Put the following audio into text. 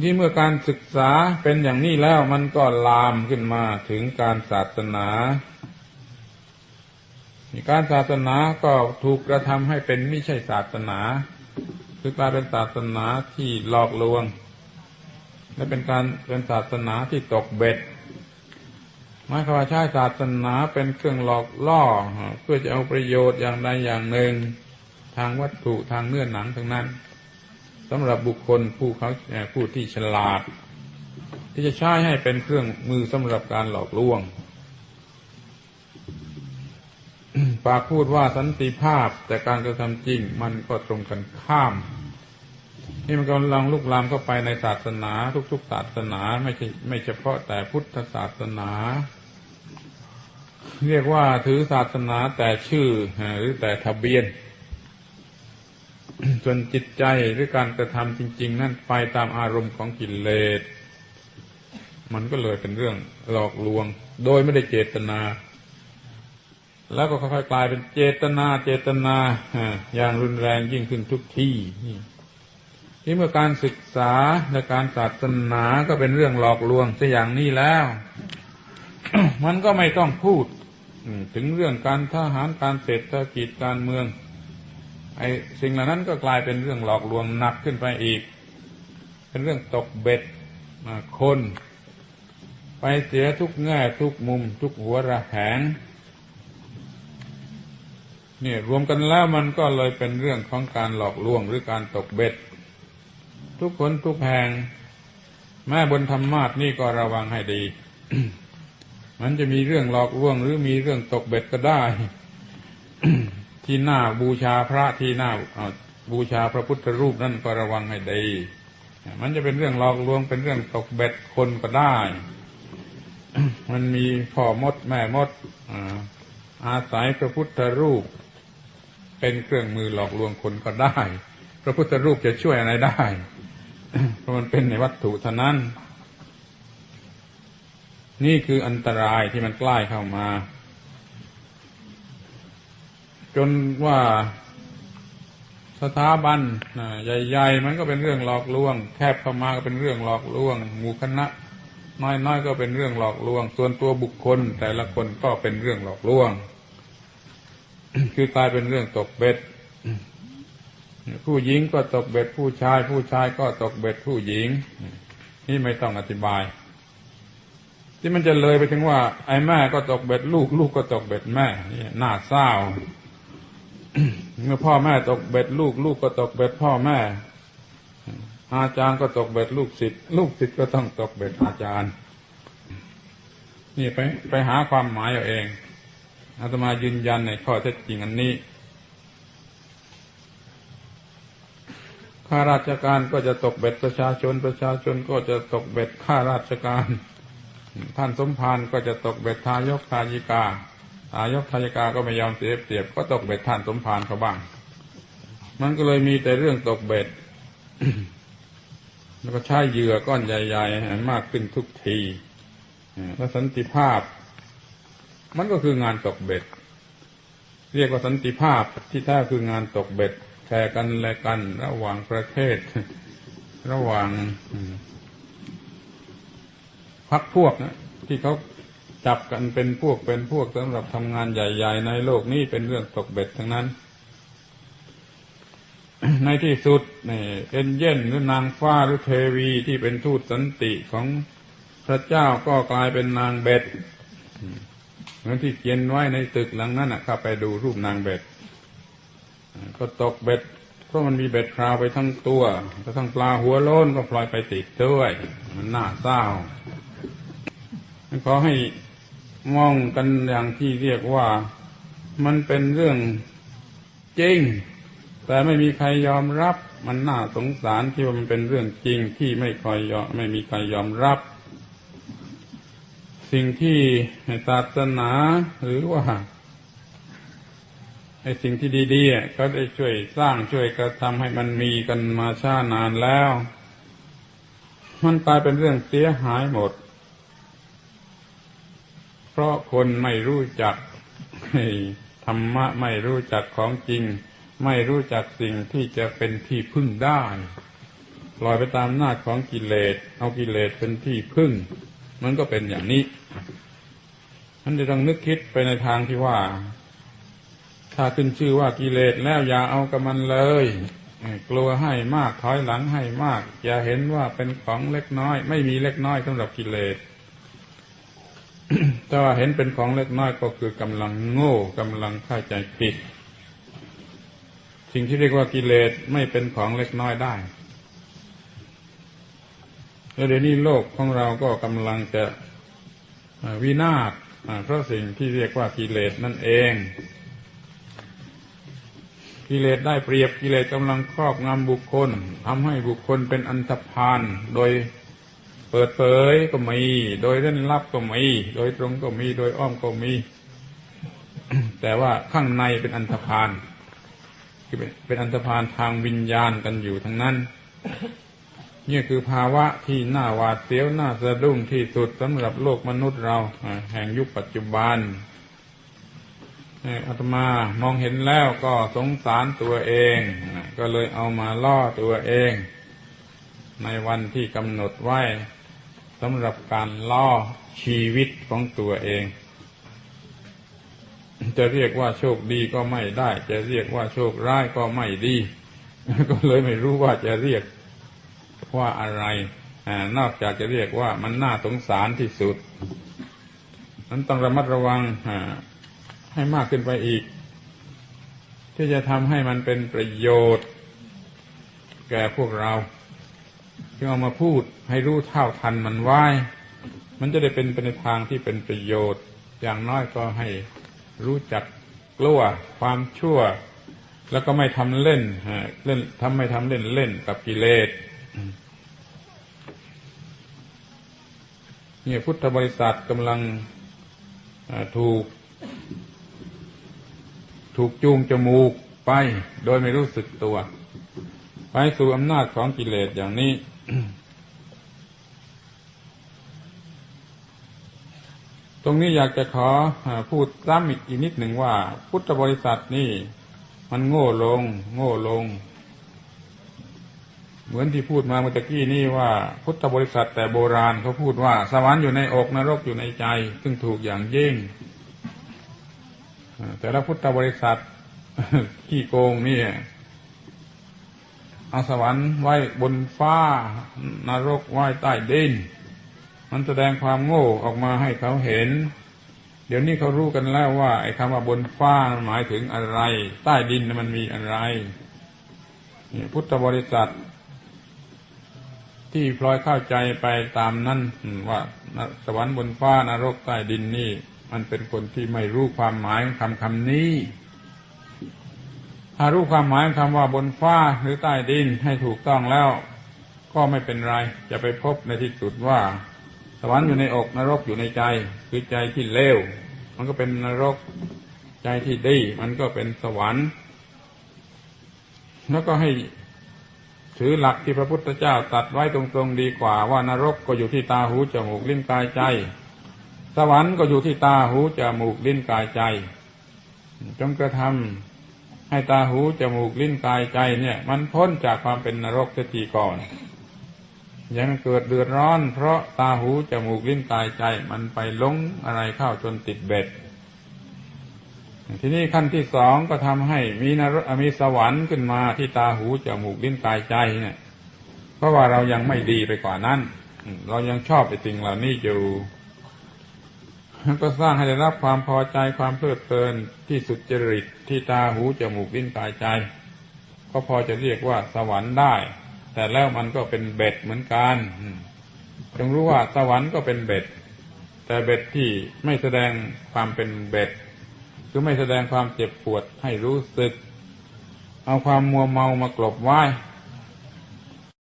ที่เมื่อการศึกษาเป็นอย่างนี้แล้วมันก็ลามขึ้นมาถึงการศาสนาการศาสนาก็ถูกกระทำให้เป็นไม่ใช่ศาสนา คือกลายเป็นศาสนาที่หลอกลวง และเป็นการเป็นศาสนาที่ตกเบ็ดหมายความว่าใช้ศาสนาเป็นเครื่องหลอกล่อ เพื่อจะเอาประโยชน์อย่างใดอย่างหนึ่ง ทางวัตถุทางเนื้อหนังทั้งนั้น สำหรับบุคคลผู้เขาผู้ที่ฉลาด ที่จะใช้ให้เป็นเครื่องมือสำหรับการหลอกลวง ปากพูดว่าสันติภาพแต่การกระทำจริงมันก็ตรงกันข้าม นี่มันกำลังลุกลามเข้าไปในศาสนา ทุกๆศาสนาไม่ใช่ไม่เฉพาะแต่พุทธศาสนาเรียกว่าถือศาสนาแต่ชื่อหรือแต่ทะเบียน ส่วนจิตใจหรือการกระทำจริง ๆ นั่นไปตามอารมณ์ของกิเลสมันก็เลยเป็นเรื่องหลอกลวง โดยไม่ได้เจตนา แล้วก็ค่อยๆกลายเป็นเจตนา เจตนาอย่างรุนแรงยิ่งขึ้นทุกที่นี่เมื่อการศึกษาและการศาสนาก็เป็นเรื่องหลอกลวงซะอย่างนี้แล้ว มันก็ไม่ต้องพูดถึงเรื่องการทหารการเศรษฐกิจการเมือง ไอ้สิ่งเหล่านั้นก็กลายเป็นเรื่องหลอกลวงหนักขึ้นไปอีก เป็นเรื่องตกเบ็ดคน ไปเสียทุกแง่ทุกมุม ทุกหัวระแหงนี่รวมกันแล้วมันก็เลยเป็นเรื่องของการหลอกลวงหรือการตกเบ็ด ทุกคนทุกแห่งแม่บนธรรมาทนี่ก็ระวังให้ดี มันจะมีเรื่องหลอกลวงหรือมีเรื่องตกเบ็ดก็ได้ ที่หน้าบูชาพระที่หน้าบูชาพระพุทธรูปนั่นก็ระวังให้ดีมันจะเป็นเรื่องหลอกลวงเป็นเรื่องตกเบ็ดคนก็ได้ มันมีพ่อมดแม่มดอาศัยพระพุทธรูป เป็นเครื่องมือหลอกลวงคนก็ได้ พระพุทธรูปจะช่วยอะไรได้ เพราะมันเป็นในวัตถุเท่านั้น นี่คืออันตรายที่มันใกล้เข้ามา จนว่าสถาบันใหญ่ๆ มันก็เป็นเรื่องหลอกลวง แคบเข้ามาก็เป็นเรื่องหลอกลวง หมู่คณะ น้อยๆ ก็เป็นเรื่องหลอกลวง ส่วนตัวบุคคล แต่ละคนก็เป็นเรื่องหลอกลวง คือกลายเป็นเรื่องตกเบ็ด ผู้หญิงก็ตกเบ็ด ผู้ชาย ผู้ชายก็ตกเบ็ดผู้หญิง นี่ไม่ต้องอธิบาย ที่มันจะเลยไปถึงว่า ไอ้แม่ก็ตกเบ็ดลูก ลูกก็ตกเบ็ดแม่นี่น่าเศร้า เมื่อพ่อแม่ตกเบ็ดลูก ลูกก็ตกเบ็ดพ่อแม่ อาจารย์ก็ตกเบ็ดลูกศิษย์ลูกศิษย์ก็ต้องตกเบ็ดอาจารย์ นี่ไปไปหาความหมายเอาเองอาตมายืนยันในข้อเท็จจริงอันนี้ข้าราชการก็จะตกเบ็ดประชาชน ประชาชนก็จะตกเบ็ดข้าราชการ ท่านสมภารก็จะตกเบ็ดทายกทายิกา อายกทายกาก็ไม่ยอมเสียเปรียบ ก็ตกเบ็ดท่านสมภารเขาบ้าง มันก็เลยมีแต่เรื่องตกเบ็ด แล้วก็ใช้เหยื่อก้อนใหญ่ๆมากขึ้นทุกทีแล้วสันติภาพ มันก็คืองานตกเบ็ด เรียกว่าสันติภาพที่แท้คืองานตกเบ็ดแชร์กันและกัน ระหว่างประเทศ ระหว่างพักพวกนะที่เขา จับกันเป็นพวกเป็นพวกสำหรับทำงานใหญ่ ๆ ในโลกนี้เป็นเรื่องตกเบ็ดทั้งนั้น ในที่สุดนี่เอ็นเย่นหรือนางฟ้าหรือเทวีที่เป็นทูตสันติของพระเจ้าก็กลายเป็นนางเบ็ดเหมือนที่เขียนไว้ในตึกหลังนั้นนะข้าไปดูรูปนางเบ็ด ก็ตกเบ็ด เพราะมันมีเบ็ดคราวไปทั้งตัวก็ทั้งปลาหัวโล้นก็ปล่อยไปติดด้วย มันน่าเศร้าขอให้ มองกันอย่างที่เรียกว่ามันเป็นเรื่องจริง แต่ไม่มีใครยอมรับ มันน่าสงสารที่ว่ามันเป็นเรื่องจริงที่ไม่คอยยอมไม่มีใครยอมรับ สิ่งที่ศาสนาหรือว่าไอ้สิ่งที่ดีๆก็ได้ช่วยสร้างช่วยกระทำให้มันมีกันมาช้านานแล้ว มันกลายเป็นเรื่องเสียหายหมด เพราะคนไม่รู้จักธรรมะไม่รู้จักของจริง ไม่รู้จักสิ่งที่จะเป็นที่พึ่งได้ลอยไปตามอำนาของกิเลส เอากิเลสเป็นที่พึ่ง มันก็เป็นอย่างนี้มันจะต้องนึกคิดไปในทางที่ว่า ถ้าขึ้นชื่อว่ากิเลสแล้วอย่าเอากับมันเลยกลัวให้มากถอยหลังให้มาก อย่าเห็นว่าเป็นของเล็กน้อย ไม่มีเล็กน้อยสำหรับกิเลส แต่ว่าเห็นเป็นของเล็กน้อยก็คือกำลังโง่กำลังเข้าใจผิด สิ่งที่เรียกว่ากิเลสไม่เป็นของเล็กน้อยได้แล้วเดี๋ยวนี้โลกของเราก็กำลังจะวินาศเพราะสิ่งที่เรียกว่ากิเลสนั่นเอง กิเลสได้เปรียบกิเลสกำลังครอบงำบุคคลทำให้บุคคลเป็นอันธพาลโดย เปิดเผยก็มี โดยเล่นลับก็มี โดยตรงก็มี โดยอ้อมก็มี แต่ว่าข้างในเป็นอันธพาลคือเป็นอันธพาลทางวิญญาณกันอยู่ทั้งนั้นนี่คือภาวะที่น่าหวาดเสียวน่าสะดุ้งที่สุดสำหรับโลกมนุษย์เราแห่งยุคปัจจุบันอาตมามองเห็นแล้วก็สงสารตัวเอง ก็เลยเอามาล่อตัวเอง ในวันที่กำหนดไว้ สำหรับการล่อชีวิตของตัวเอง จะเรียกว่าโชคดีก็ไม่ได้ จะเรียกว่าโชคร้ายก็ไม่ดี ก็เลยไม่รู้ว่าจะเรียกว่าอะไรอนอกจากจะเรียกว่ามันน่าสงสารที่สุด นั้นต้องระมัดระวังให้มากขึ้นไปอีก ที่จะทำให้มันเป็นประโยชน์ แก่พวกเรา ที่เอามาพูดให้รู้เท่าทันมันไว้ มันจะได้เป็นไปในทางที่เป็นประโยชน์ อย่างน้อยก็ให้รู้จักกลัวความชั่ว แล้วก็ไม่ทำเล่นเล่นทำไม่ทำเล่นเล่นกับกิเลสนี่พุทธบริษัทกำลังถูก ถูกจูงจมูกไป โดยไม่รู้สึกตัว ไปสู่อำนาจของกิเลสอย่างนี้ ตรงนี้อยากจะขอพูดซ้ำอีกนิดหนึ่งว่า พุทธบริษัทนี่ มันโง่ลง โง่ลง เหมือนที่พูดมาเมื่อกี้นี่ว่า พุทธบริษัทแต่โบราณเขาพูดว่าสวรรค์อยู่ในอกนรกอยู่ในใจ ซึ่งถูกอย่างยิ่งแต่ละพุทธบริษัทขี้โกงนี่ อาสวรรค์ไว้บนฟ้านรกไว้ใต้ดิน มันแสดงความโง่ออกมาให้เขาเห็น เดี๋ยวนี้เขารู้กันแล้วว่าไอ้คำว่าบนฟ้าหมายถึงอะไร ใต้ดินมันมีอะไร พุทธบริษัท ที่พลอยเข้าใจไปตามนั้นว่าสวรรค์บนฟ้านรกใต้ดินนี่ มันเป็นคนที่ไม่รู้ความหมายของคำคำนี้ รู้ความหมายคำว่าบนฟ้าหรือใต้ดินให้ถูกต้องแล้ว ก็ไม่เป็นไร จะไปพบในที่สุดว่า สวรรค์อยู่ในอกนรกอยู่ในใจ คือใจที่เลวมันก็เป็นนรกใจที่ดี มันก็เป็นสวรรค์ แล้วก็ให้ถือหลักที่พระพุทธเจ้าตัดไว้ตรงๆดีกว่าว่านรกก็อยู่ที่ตาหูจมูกลิ้นกายใจ สวรรค์ก็อยู่ที่ตาหูจมูกลิ้นกายใจ จงกระทำ ให้ตาหูจมูกลิ้นกายใจเนี่ย มันพ้นจากความเป็นนรกเสียทีก่อน ยังเกิดเดือดร้อน เพราะตาหูจมูกลิ้นกายใจ มันไปลงอะไรเข้าจนติดเบ็ด ที่นี้ขั้นที่สองก็ทำให้มีนรกมีสวรรค์ขึ้นมาที่ตาหูจมูกลิ้นกายใจเนี่ย เพราะว่าเรายังไม่ดีไปกว่านั้น เรายังชอบไอ้สิ่งเหล่านี้อยู่ ก็สร้างให้ได้รับความพอใจความเพลิดเพลินที่สุดจริตที่ตาหูจมูกลิ้นกายใจ ก็พอจะเรียกว่าสวรรค์ได้ แต่แล้วมันก็เป็นเบ็ดเหมือนกันจงรู้ว่าสวรรค์ก็เป็นเบ็ด แต่เบ็ดที่ไม่แสดงความเป็นเบ็ดคือไม่แสดงความเจ็บปวดให้รู้สึก เอาความมัวเมามากลบไว้